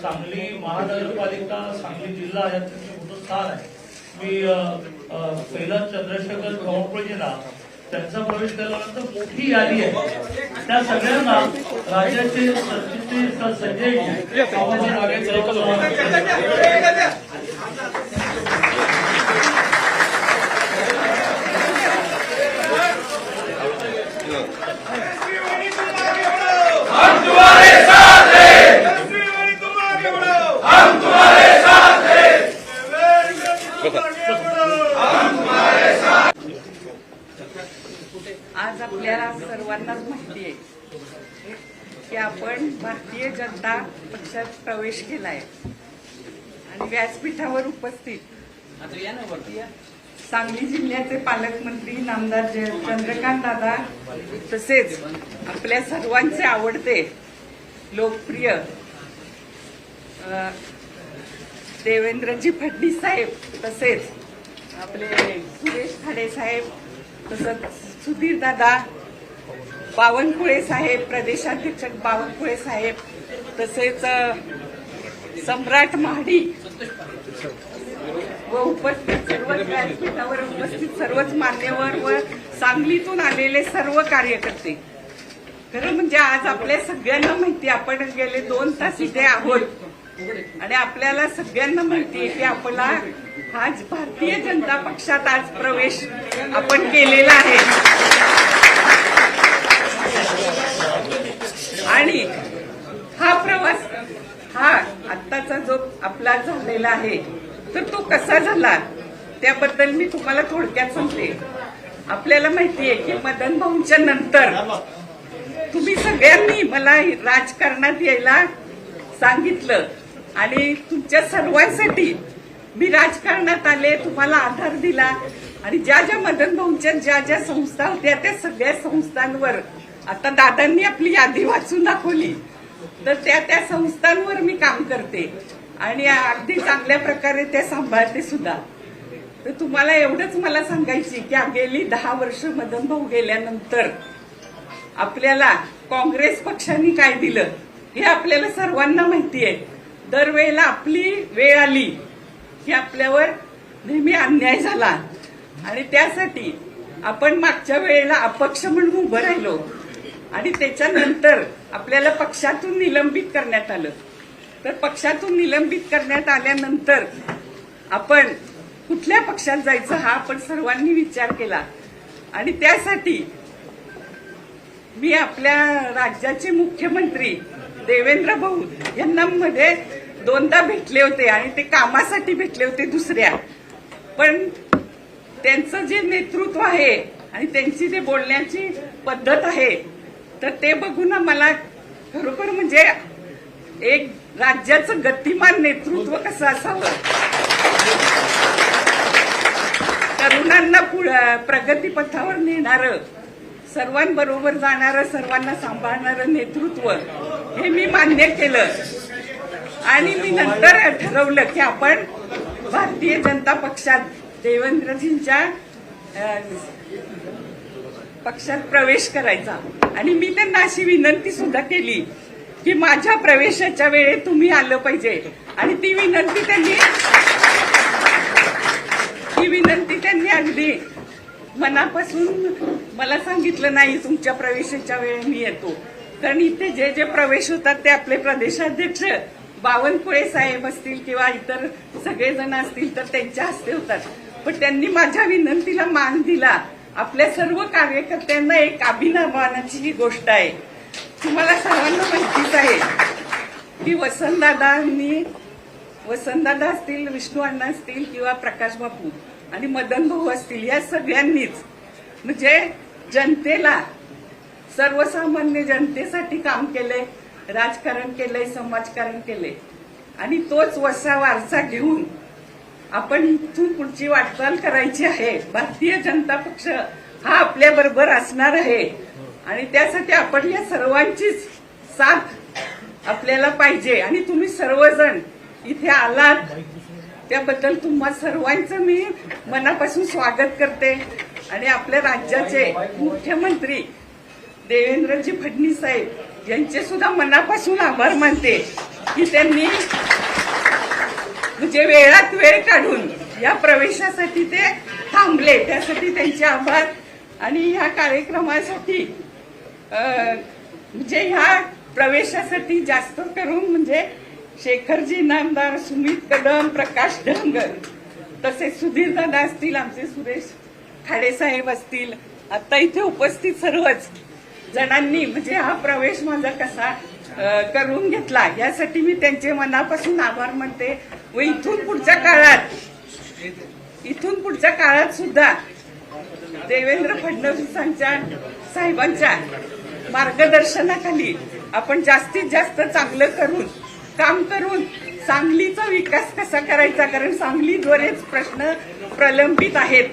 सांगली महानगरपालिका सांगली जिल्हा याचं मोठं स्थान आहे. मी पहिला चंद्रशेखर गौरपजींना त्यांचा प्रवेश केल्यानंतर मोठी यादी आहे. त्या सगळ्यांना राज्याचे सरचिटणीस संजय आज आपल्याला सर्वांनाच माहिती आहे की आपण भारतीय जनता पक्षात प्रवेश केलाय. आणि व्यासपीठावर उपस्थित सांगली जिल्ह्याचे पालकमंत्री नामदार चंद्रकांत दादा तसेच आपल्या सर्वांचे आवडते लोकप्रिय देवेंद्रजी फडणीस साहेब तसेच आपले सुरेश खाडे साहेब तसंच सुधीर दादा बावनकुळे साहेब प्रदेशाध्यक्ष बावनकुळे साहेब तसेच सम्राट महाडी व उपस्थित सर्वच व्यासपीठावर उपस्थित सर्वच मान्यवर व सांगलीतून आलेले सर्व कार्यकर्ते. खरं म्हणजे आज आपल्या सगळ्यांना माहिती आपण गेले दोन तास इथे आहोत. आणि आपल्याला सगळ्यांना माहिती आहे की आपला आज भारतीय जनता पक्षात आज प्रवेश आपण केलेला आहे. आणि हा प्रवास हा आत्ताचा जो आपला झालेला आहे तर तो कसा झाला? त्याबद्दल मी तुम्हाला थोडक्यात सांगते. आपल्याला माहिती आहे की मदन भाऊंच्या नंतर तुम्ही सगळ्यांनी मला राजकारणात यायला सांगितलं. आणि तुमच्या सर्वांसाठी मी राजकारणात आले तुम्हाला आधार दिला. आणि ज्या ज्या मदन भाऊंच्या ज्या ज्या संस्था होत्या त्या सगळ्या संस्थांवर आता दादांनी आपली यादी वाचून दाखवली. तर त्या त्या संस्थांवर मी काम करते. आणि अगदी चांगल्या प्रकारे त्या सांभाळते सुद्धा. तर तुम्हाला एवढंच मला सांगायची की गेली दहा वर्ष मदन भाऊ गेल्यानंतर आपल्याला काँग्रेस पक्षाने काय दिलं हे आपल्याला सर्वांना माहिती आहे. दरवेळेला आपली वेळ आली की आपल्यावर नेहमी अन्याय झाला. आणि त्यासाठी आपण मागच्या वेळेला अपक्ष म्हणून उभं राहिलो. आणि त्याच्यानंतर आपल्याला पक्षातून निलंबित करण्यात आलं. तर पक्षातून निलंबित करण्यात आल्यानंतर आपण कुठल्या पक्षात जायचं हा आपण सर्वांनी विचार केला. आणि त्यासाठी मी आपल्या राज्याचे मुख्यमंत्री देवेंद्र भाऊ यांना मध्ये दोनदा भेटले होते आणि ते कामासाठी भेटले होते दुसऱ्या. पण त्यांचं जे नेतृत्व आहे आणि त्यांची जे बोलण्याची पद्धत आहे तर ते बघून मला खरोखर म्हणजे एक राज्याचं गतिमान नेतृत्व कसं असावं? तरुणांना पुढं- प्रगतीपथावर नेणारं सर्वांबरोबर जाणारं सर्वांना सांभाळणारं नेतृत्व हे मी मान्य केलं. आणि मी नंतर ठरवलं की आपण भारतीय जनता पक्षात देवेंद्रजींच्या पक्षात प्रवेश करायचा. आणि मी त्यांना अशी विनंती सुद्धा केली की माझ्या प्रवेशाच्या वेळेत तुम्ही आलं पाहिजे. आणि ती विनंती त्यांनी ती विनंती त्यांनी अगदी मनापासून मला सांगितलं नाही तुमच्या प्रवेशाच्या वेळी मी येतो. कारण इथे जे जे प्रवेश होतात ते आपले प्रदेशाध्यक्ष बावनकुळे साहेब असतील किंवा इतर सगळेजण असतील तर त्यांच्या हस्ते होतात. पण त्यांनी माझ्या विनंतीला मान दिला. आपल्या सर्व कार्यकर्त्यांना एक अभिनवानाची ही गोष्ट आहे. तुम्हाला सर्वांना माहितीच आहे की वसंतदादांनी वसंतदादा असतील विष्णू अण्णा असतील किंवा प्रकाश बापू आणि मदन भाऊ असतील या सगळ्यांनीच. म्हणजे जनतेला सर्वसामान्य जनतेसाठी काम केलंय. राजकारण केलंय समाजकारण केलंय. आणि तोच वसा वारसा घेऊन आपण इथून पुढची वाटचाल करायची आहे. भारतीय जनता पक्ष हा आपल्या बरोबर असणार आहे. आणि त्यासाठी आपण या सर्वांचीच साथ आपल्याला पाहिजे. आणि तुम्ही सर्वजण इथे आलात त्याबद्दल तुम्हा सर्वांचं मी मनापासून स्वागत करते. आणि आपल्या राज्याचे मुख्यमंत्री देवेंद्रजी फडणवीस साहेब यांचे सुद्धा मनापासून आभार मानते की त्यांनी म्हणजे वेळात वेळ काढून या प्रवेशासाठी ते थांबले. त्यासाठी त्यांचे आभार. आणि ह्या कार्यक्रमासाठी म्हणजे ह्या प्रवेशासाठी जास्त करून म्हणजे शेखरजी नामदार सुमित कदम प्रकाश ढंगर तसेच सुधीर दादा असतील आमचे सुरेश खाडे साहेब असतील आता इथे उपस्थित सर्वच जणांनी म्हणजे हा प्रवेश माझा कसा करून घेतला? यासाठी मी त्यांचे मनापासून आभार मानते. व इथून पुढच्या काळात इथून पुढच्या काळात सुद्धा देवेंद्र फडणवीसांच्या साहेबांच्या मार्गदर्शनाखाली आपण जास्तीत जास्त चांगलं करून काम करून सांगलीचा विकास कसा करायचा? कारण सांगली बरेच प्रश्न प्रलंबित आहेत.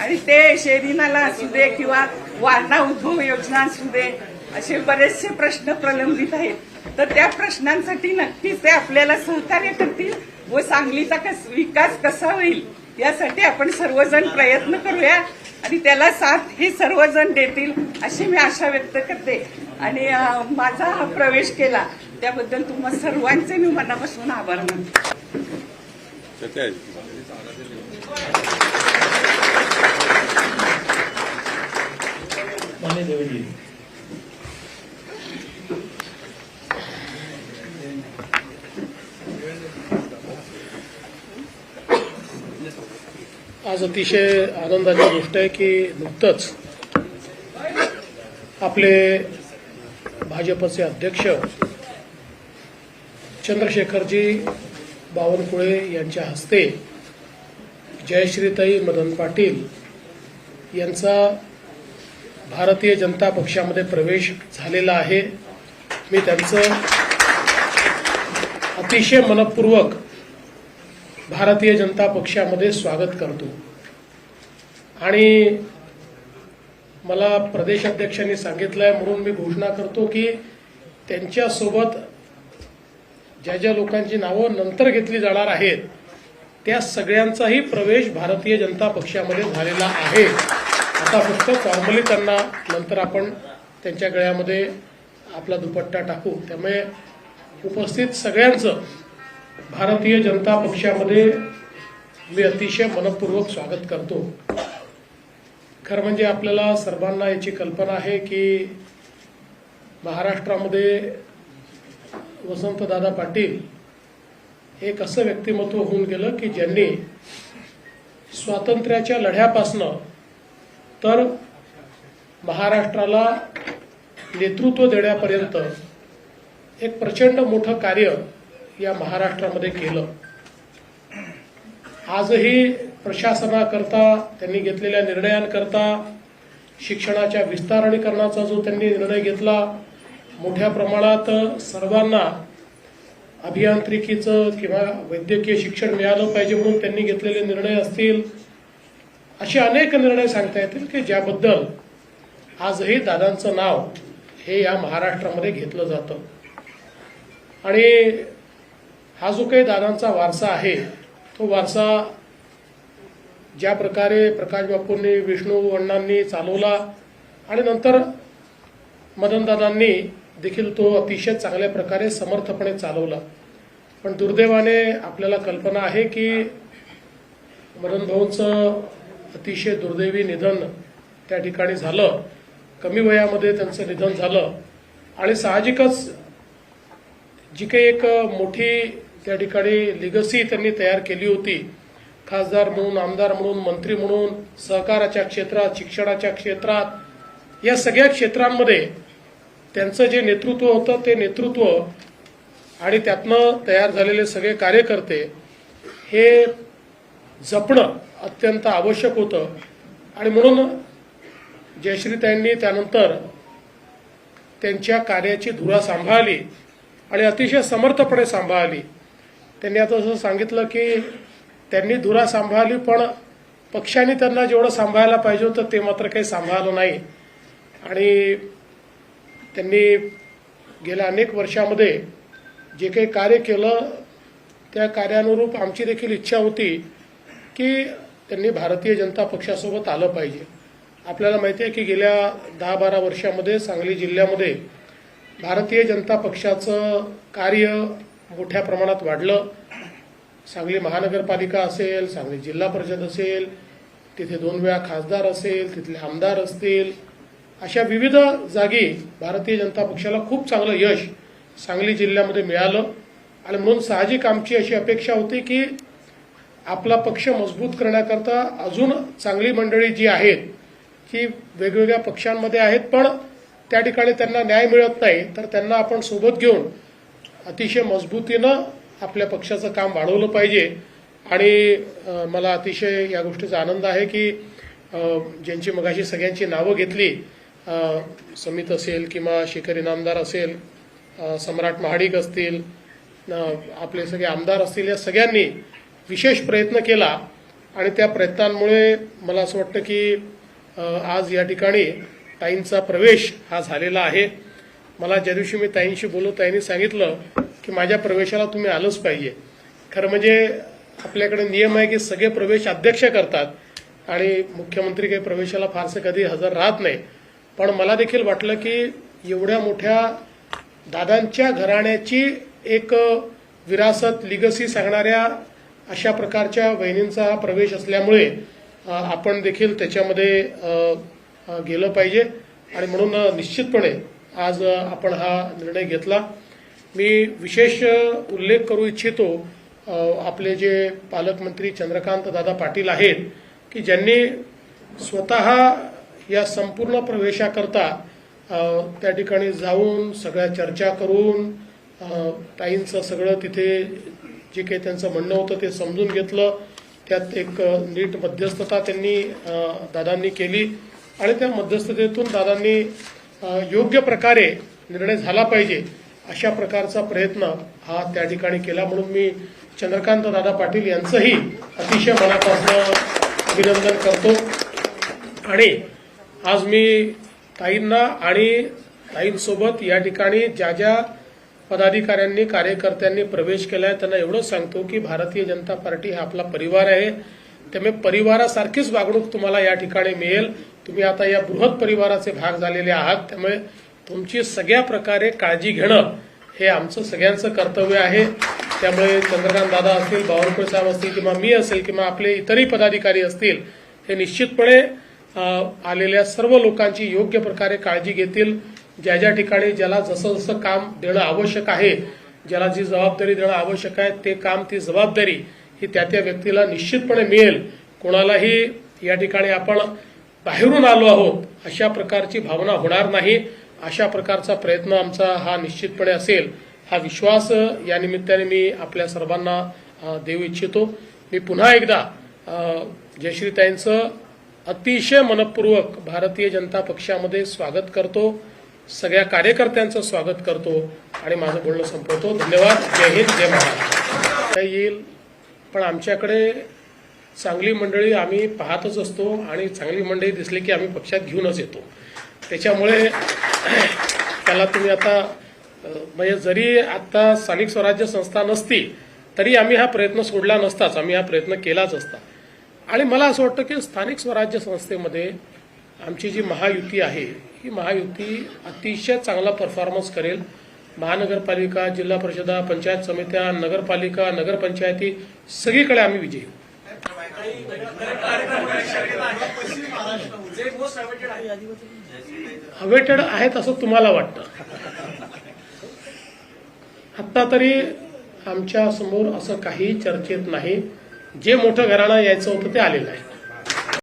आणि ते शेरीनाला असू दे किंवा वारणा उद्भव योजना असू दे असे बरेचसे प्रश्न प्रलंबित आहेत. तर त्या प्रश्नांसाठी नक्कीच ते आपल्याला सहकार्य करतील व सांगलीचा कस विकास कसा होईल यासाठी आपण सर्वजण प्रयत्न करूया आणि त्याला साथ हे सर्वजण देतील अशी मी आशा व्यक्त करते. आणि माझा हा प्रवेश केला त्याबद्दल तुम्हा सर्वांचे मी मनापासून आभार मानते चर्चा आहे मान्य देवेंद्रजी आज अतिशय आनंदाची गोष्ट आहे की नुकतंच आपले भाजपचे अध्यक्ष चंद्रशेखरजी बावनकुळे यांच्या हस्ते जयश्रीताई मदन पाटील यांचा भारतीय जनता पक्षामध्ये प्रवेश झालेला आहे. मी त्यांचं अतिशय मनपूर्वक भारतीय जनता पक्षामध्ये स्वागत करतो. आणि मला प्रदेशाध्यक्षांनी सांगितलं आहे म्हणून मी घोषणा करतो की त्यांच्यासोबत ज्या ज्या लोकांची नावं नंतर घेतली जाणार आहेत त्या सगळ्यांचाही प्रवेश भारतीय जनता पक्षामध्ये झालेला आहे. आता फक्त फॉर्मली त्यांना नंतर आपण त्यांच्या गळ्यामध्ये आपला दुपट्टा टाकू. त्यामुळे उपस्थित सगळ्यांचं भारतीय जनता पक्षामध्ये मी अतिशय मनपूर्वक स्वागत करतो. खरं म्हणजे आपल्याला सर्वांना याची कल्पना आहे की महाराष्ट्रामध्ये वसंतदादा पाटील हे एक असं व्यक्तिमत्व होऊन गेलं की ज्यांनी स्वातंत्र्याच्या लढ्यापासनं तर महाराष्ट्राला नेतृत्व देण्यापर्यंत एक प्रचंड मोठं कार्य या महाराष्ट्रामध्ये केलं. आजही प्रशासनाकरता त्यांनी घेतलेल्या निर्णयांकरता शिक्षणाच्या विस्तारणीकरणाचा जो त्यांनी निर्णय घेतला मोठ्या प्रमाणात सर्वांना अभियांत्रिकीचं किंवा वैद्यकीय शिक्षण मिळालं पाहिजे म्हणून त्यांनी घेतलेले निर्णय असतील असे अनेक निर्णय सांगता येतील की ज्याबद्दल आजही दादांचं नाव हे या महाराष्ट्रामध्ये घेतलं जातं. आणि हा जो काही दादांचा वारसा आहे तो वारसा ज्या प्रकारे प्रकाश बापूंनी विष्णू अण्णांनी चालवला आणि नंतर मदनदादांनी देखील तो अतिशय चांगल्या प्रकारे समर्थपणे चालवला. पण दुर्दैवाने आपल्याला कल्पना आहे की मदन भाऊंचं अतिशय दुर्दैवी निधन त्या ठिकाणी झालं. कमी वयामध्ये त्यांचं निधन झालं. आणि साहजिकच जी काही एक मोठी त्या ठिकाणी लिगसी त्यांनी तयार केली होती. खासदार म्हणून आमदार म्हणून मंत्री म्हणून सहकाराच्या क्षेत्रात शिक्षणाच्या क्षेत्रात या सगळ्या क्षेत्रांमध्ये त्यांचं जे नेतृत्व होतं ते नेतृत्व आणि त्यातनं तयार झालेले सगळे कार्यकर्ते हे जपणं अत्यंत आवश्यक होतं. आणि म्हणून जयश्रीताईंनी त्यानंतर त्यांच्या कार्याची धुरा सांभाळली आणि अतिशय समर्थपणे सांभाळली. त्यांनी आता असं सांगितलं की त्यांनी धुरा सांभाळली पण पक्षाने त्यांना जेवढं सांभाळायला पाहिजे होतं ते मात्र काही सांभाळलं नाही. आणि त्यांनी गेल्या अनेक वर्षामध्ये जे काही कार्य केलं त्या कार्यानुरूप आमची देखील इच्छा होती की त्यांनी भारतीय जनता पक्षासोबत आलं पाहिजे. आपल्याला माहिती आहे की गेल्या दहा बारा वर्षामध्ये सांगली जिल्ह्यामध्ये भारतीय जनता पक्षाचं कार्य मोठ्या प्रमाणात वाढलं. सांगली महानगरपालिका असेल सांगली जिल्हा परिषद असेल तिथे दोन वेळा खासदार असेल तिथले आमदार असतील. अशा विविध जागी भारतीय जनता पक्षाला खूप चांगलं यश सांगली जिल्ह्यामध्ये मिळालं. आणि म्हणून साहजिक आमची अशी अपेक्षा होती की आपला पक्ष मजबूत करण्याकरता अजून चांगली मंडळी जी आहेत की वेगवेगळ्या पक्षांमध्ये आहेत पण त्या ठिकाणी त्यांना न्याय मिळत नाही तर त्यांना आपण सोबत घेऊन अतिशय मजबूतीनं आपल्या पक्षाचं काम वाढवलं पाहिजे. आणि मला अतिशय या गोष्टीचा आनंद आहे की ज्यांची मगाशी सगळ्यांची नावं घेतली समित असेल किंवा शेखर इनामदार असेल सम्राट महाडिक असतील आपले सगळे आमदार असतील या सगळ्यांनी विशेष प्रयत्न केला आणि त्या प्रयत्नांमुळे मला असं वाटतं की आज या ठिकाणी ताईंचा प्रवेश हा झालेला आहे. मला ज्या दिवशी मी ताईंशी बोललो ताईंनी सांगितलं की माझ्या प्रवेशाला तुम्ही आलंच पाहिजे. खरं म्हणजे आपल्याकडे नियम आहे की सगळे प्रवेश अध्यक्ष करतात आणि मुख्यमंत्री काही प्रवेशाला फारसं कधी हजर राहत नाही. पण मला देखील वाटलं की एवढ्या मोठ्या दादांच्या घराण्याची एक विरासत लिगसी सांगणाऱ्या अशा प्रकारच्या वहिनींचा हा प्रवेश असल्यामुळे आपण देखील त्याच्यामध्ये गेलं पाहिजे. आणि म्हणून निश्चितपणे आज आपण हा निर्णय घेतला. मी विशेष उल्लेख करू इच्छितो आपले जे पालकमंत्री चंद्रकांत दादा पाटील आहेत की ज्यांनी स्वतः या संपूर्ण प्रवेशाकरता त्या ठिकाणी जाऊन सगळ्या चर्चा करून ताईंचं सगळं तिथे जे काही त्यांचं म्हणणं होतं ते समजून घेतलं. त्यात एक नीट मध्यस्थता त्यांनी दादांनी केली आणि त्या मध्यस्थतेतून दादांनी योग्य प्रकारे निर्णय झाला पाहिजे अशा प्रकारचा प्रयत्न हा त्या ठिकाणी केला म्हणून मी चंद्रकांत दादा पाटील यांचंही अतिशय मनापासून अभिनंदन करतो. आणि आज मी ताईंना आणि ताईंसोबत या ठिकाणी ज्या ज्या पदाधिकाऱ्यांनी कार्यकर्त्यांनी प्रवेश केला आहे त्यांना एवढंच सांगतो की भारतीय जनता पार्टी हा आपला परिवार आहे. त्यामुळे परिवारासारखीच वागणूक तुम्हाला या ठिकाणी मिळेल. तुम्ही आता या बृहत परिवाराचे भाग झालेले आहात. त्यामुळे तुमची सगळ्या प्रकारे काळजी घेणं हे आमचं सगळ्यांचं कर्तव्य आहे. त्यामुळे चंद्रकांत दादा असतील बावनकुळे साहेब असतील किंवा मी असेल किंवा आपले इतरही पदाधिकारी असतील हे निश्चितपणे आलेल्या सर्व लोकांची योग्य प्रकारे काळजी घेतील. ज्या ज्या ठिकाणी ज्याला जसं जसं काम देणं आवश्यक आहे ज्याला जी जबाबदारी देणं आवश्यक आहे ते काम ती जबाबदारी ही त्या त्या व्यक्तीला निश्चितपणे मिळेल. कोणालाही या ठिकाणी आपण बाहेरून आलो आहोत अशा प्रकारची भावना होणार नाही. अशा प्रकारचा प्रयत्न आमचा हा निश्चितपणे असेल. हा विश्वास या निमित्ताने मी आपल्या सर्वांना देऊ इच्छितो. मी पुन्हा एकदा जयश्रीताईंचं अतिशय मनपूर्वक भारतीय जनता पक्षामध्ये स्वागत करतो. सगळ्या कार्यकर्त्यांचं स्वागत करतो आणि माझं बोलणं संपवतो. धन्यवाद. जय हिंद जय महाराष्ट्र. येईल पण आमच्याकडे चांगली मंडळी आम्ही पाहतच असतो आणि चांगली मंडळी दिसली की आम्ही पक्षात घेऊनच येतो. त्याच्यामुळे त्याला तुम्ही आता म्हणजे जरी आता स्थानिक स्वराज्य संस्था नसती तरी आम्ही हा प्रयत्न सोडला नसताच. आम्ही हा प्रयत्न केलाच असता. आणि मला असं वाटतं की स्थानिक स्वराज्य संस्थेमध्ये आमची जी महायुती आहे ही महायुती अतिशय चांगला परफॉर्मन्स करेल. महानगरपालिका जिल्हा परिषदा पंचायत समित्या नगरपालिका नगरपंचायती सगळीकडे आम्ही विजयी हवेटेड अवेटेड आहेत असं तुम्हाला वाटतं? आत्ता तरी आमच्यासमोर असं काही चर्चेत नाही. जे मोठं घराणं यायचं होतं ते आलेलं आहे.